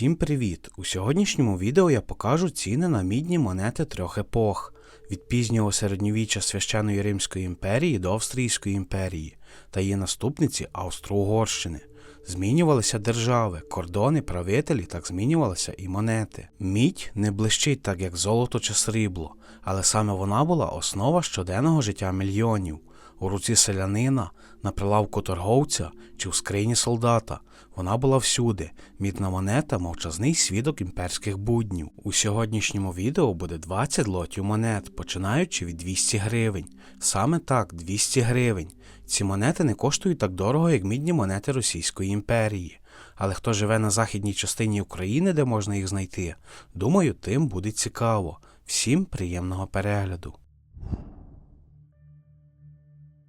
Всім привіт! У сьогоднішньому відео я покажу ціни на мідні монети трьох епох від пізнього середньовіччя священної Римської імперії до Австрійської імперії та її наступниці Австро-Угорщини. Змінювалися держави, кордони, правителі, так змінювалися і монети. Мідь не блищить так, як золото чи срібло, але саме вона була основа щоденного життя мільйонів у руці селянина, на прилавку торговця чи в скрині солдата. Вона була всюди. Мідна монета мовчазний свідок імперських буднів. У сьогоднішньому відео буде 20 лотів монет, починаючи від 200 гривень. Саме так, 200 гривень. Ці монети не коштують так дорого, як мідні монети Російської імперії. Але хто живе на західній частині України, де можна їх знайти, думаю, тим буде цікаво. Всім приємного перегляду.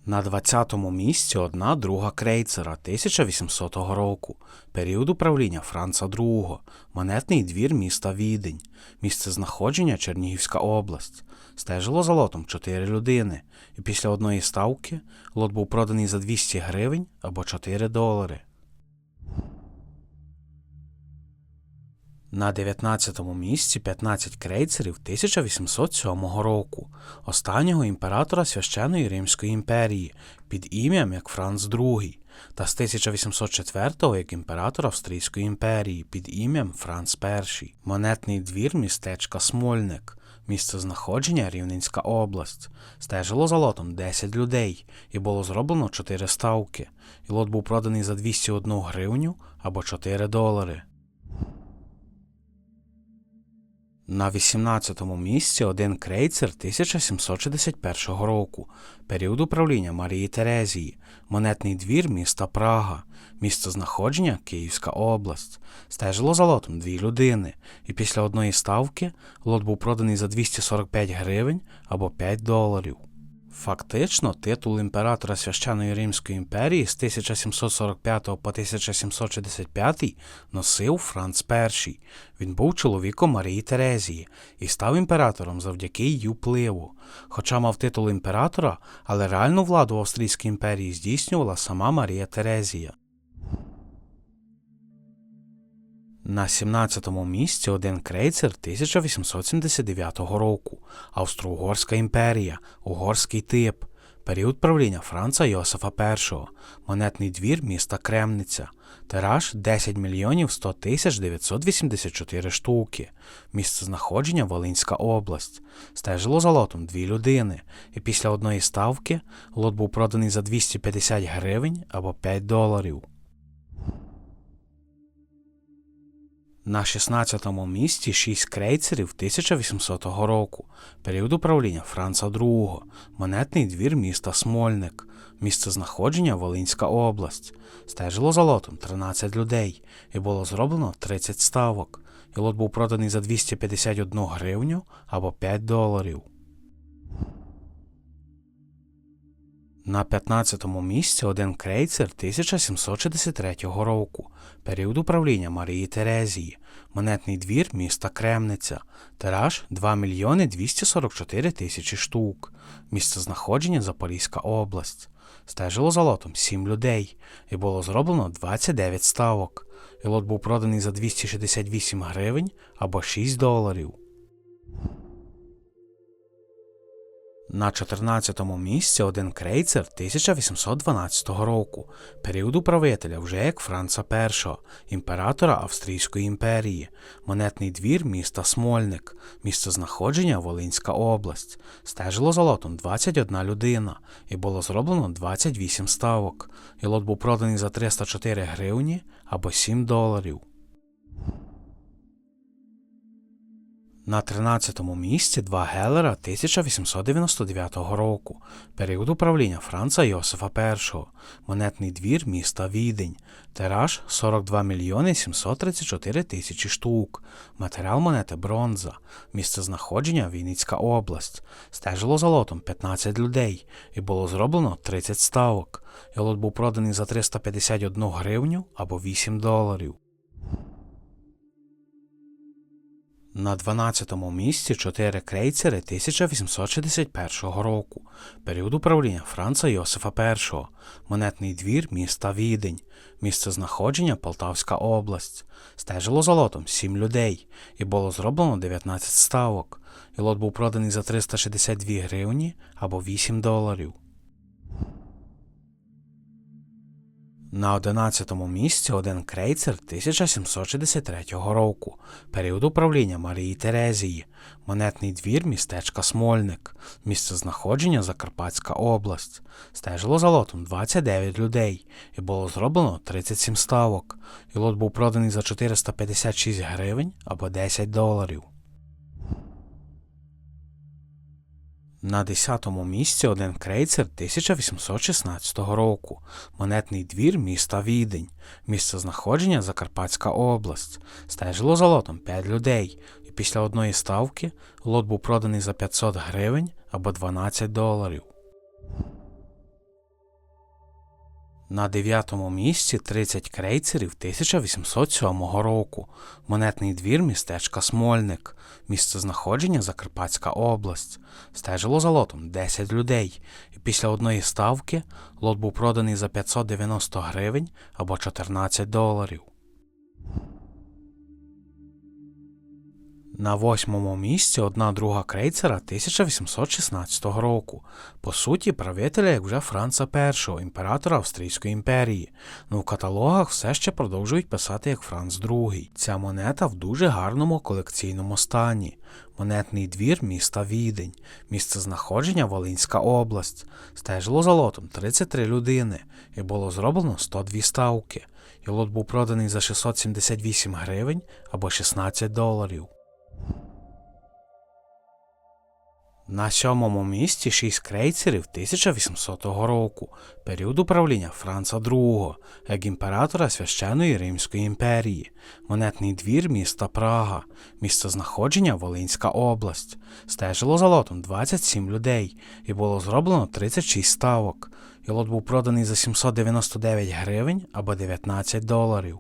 На 20-му місці одна друга крейцера 1800 року, період управління Франца II, монетний двір міста Відень, місце знаходження Чернігівська область. Стежило за лотом 4 людини, і після одної ставки лот був проданий за 200 гривень або 4 долари. На 19-му місці 15 крейцерів 1807 року, останнього імператора священої Римської імперії під ім'ям як Франц II, та з 1804-го як імператор Австрійської імперії під ім'ям Франц І. Монетний двір містечка Смольник, місце знаходження Рівненська область. Стежило за лотом 10 людей, і було зроблено 4 ставки, і лот був проданий за 201 гривню або 4 долари. На 18-му місці один крейцер 1761 року, період управління Марії Терезії, монетний двір міста Прага, місце знаходження Київська область. Стежило за лотом дві людини, і після одної ставки лот був проданий за 245 гривень або 5 доларів. Фактично, титул імператора священної Римської імперії з 1745 по 1765 носив Франц І. Він був чоловіком Марії Терезії і став імператором завдяки її впливу. Хоча мав титул імператора, але реальну владу в Австрійській імперії здійснювала сама Марія Терезія. На 17-му місці один крейцер 1879 року, Австро-Угорська імперія, угорський тип, період правління Франца Йосифа І, монетний двір міста Кремниця, тираж 10 мільйонів 100 тисяч 984 штуки, місце знаходження Волинська область. Стежило за лотом дві людини, і після одної ставки лот був проданий за 250 гривень або 5 доларів. На 16-му місці 6 крейцерів 1800 року, період управління Франца II, монетний двір міста Смольник, місце знаходження Волинська область. Стежило за лотом 13 людей, і було зроблено 30 ставок, і лот був проданий за 251 гривню або 5 доларів. На 15-му місці один крейцер 1763 року, період управління Марії Терезії, монетний двір міста Кремниця, тираж 2 мільйони 244 тисячі штук, місце знаходження Запорізька область. Стежило за лотом 7 людей, і було зроблено 29 ставок, і лот був проданий за 268 гривень або 6 доларів. На 14-му місці один крейцер 1812 року, період управителя вже як Франца І, імператора Австрійської імперії, монетний двір міста Смольник, місце знаходження Волинська область. Стежило за лотом 21 людина, і було зроблено 28 ставок, і лот був проданий за 304 гривні або 7 доларів. На 13-му місці два Гелера 1899 року, період управління Франца Йосифа І, монетний двір міста Відень, тираж 42 мільйони 734 тисячі штук, матеріал монети бронза, місце знаходження Вінницька область, стежило за лотом 15 людей, і було зроблено 30 ставок, і лот був проданий за 351 гривню або 8 доларів. На 12-му місці 4 крейцери 1861 року, період управління Франца Йосифа І, монетний двір міста Відень, місце знаходження Полтавська область. Стежило за лотом 7 людей і було зроблено 19 ставок. І лот був проданий за 362 гривні або 8 доларів. На 11-му місці один крейцер 1763 року, період управління Марії Терезії, монетний двір містечка Смольник, місце знаходження Закарпатська область. Стежило за лотом 29 людей і було зроблено 37 ставок. І лот був проданий за 456 гривень або 10 доларів. На 10-му місці один крейцер 1816 року, монетний двір міста Відень, місце знаходження Закарпатська область. Стежило за лотом 5 людей, і після одної ставки лот був проданий за 500 гривень або 12 доларів. На 9-му місці 30 крейцерів 1807 року, монетний двір містечка Смольник, місце знаходження Закарпатська область. Стежило за лотом 10 людей, і після одної ставки лот був проданий за 590 гривень або 14 доларів. На восьмому місці одна друга крейцера 1816 року, по суті, правителя як вже Франца І, імператора Австрійської імперії, но в каталогах все ще продовжують писати як Франц II. Ця монета в дуже гарному колекційному стані. Монетний двір міста Відень, місце знаходження Волинська область. Стежило за лотом 33 людини і було зроблено 102 ставки. І лот був проданий за 678 гривень або 16 доларів. На сьомому місці шість крейцерів 1800 року, період управління Франца II, як імператора Священної Римської імперії, монетний двір міста Прага, місце знаходження Волинська область. Стежило за лотом 27 людей і було зроблено 36 ставок. І лот був проданий за 799 гривень або 19 доларів.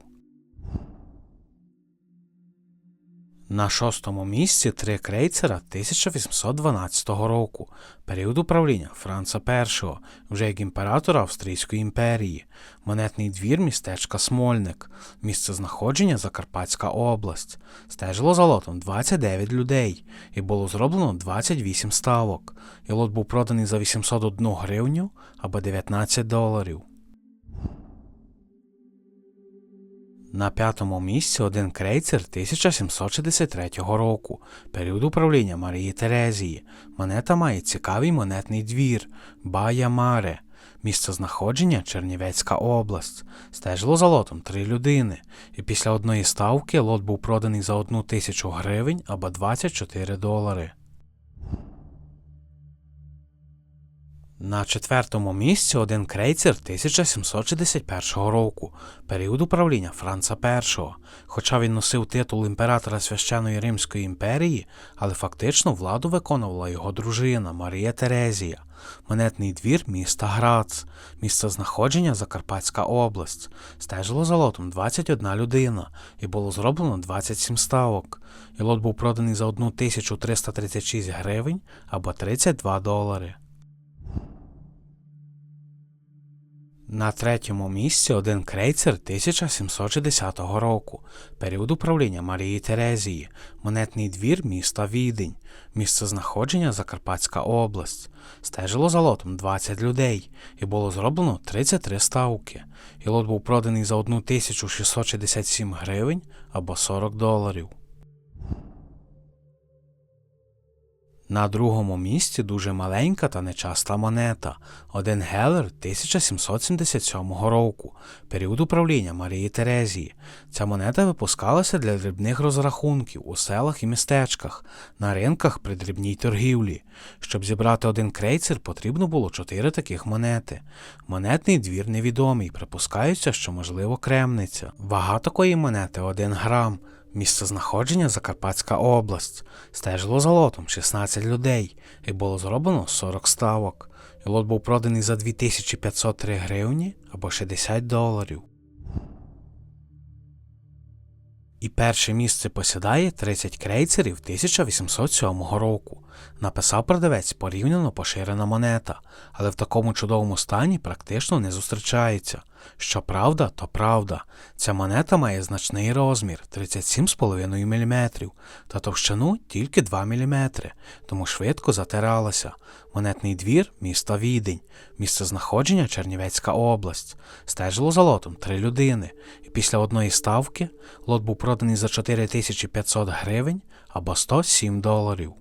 На шостому місці три крейцера 1812 року, період управління Франца І, вже як імператора Австрійської імперії, монетний двір містечка Смольник, місце знаходження Закарпатська область. Стежило за лотом 29 людей і було зроблено 28 ставок. І лот був проданий за 801 гривню або 19 доларів. На п'ятому місці один крейцер 1763 року, період управління Марії Терезії. Монета має цікавий монетний двір Бая Маре, місце знаходження Чернівецька область. Стежило за лотом три людини, і після одної ставки лот був проданий за одну тисячу гривень або 24 долари. На четвертому місці один крейцер 1761 року, період управління Франца І. Хоча він носив титул імператора Священної Римської імперії, але фактично владу виконувала його дружина Марія Терезія, монетний двір міста Грац, місце знаходження Закарпатська область. Стежило за лотом 21 людина і було зроблено 27 ставок. І лот був проданий за 1336 гривень або 32 долари. На третьому місці один крейцер 1760 року, період управління Марії Терезії, монетний двір міста Відень, місце знаходження Закарпатська область. Стежило за лотом 20 людей і було зроблено 33 ставки. І лот був проданий за 1667 гривень або 40 доларів. На другому місці дуже маленька та нечаста монета, один гелер 1777 року, період управління Марії Терезії. Ця монета випускалася для дрібних розрахунків у селах і містечках, на ринках при дрібній торгівлі. Щоб зібрати один крейцер, потрібно було чотири таких монети. Монетний двір невідомий, припускаються, що можливо кремниця. Вага такої монети 1 грам. Місце знаходження Закарпатська область. Стежило за лотом 16 людей і було зроблено 40 ставок. І лот був проданий за 2503 гривні або 60 доларів. І перше місце посідає 30 крейцерів 1807 року. Написав продавець порівняно поширена монета, але в такому чудовому стані практично не зустрічається. Що правда, то правда. Ця монета має значний розмір 37,5 мм та товщину тільки 2 мм, тому швидко затиралася. Монетний двір міста Відень, місце знаходження Чернівецька область. Стежило за лотом три людини, і після одної ставки лот був проданий за 4500 гривень або 107 доларів.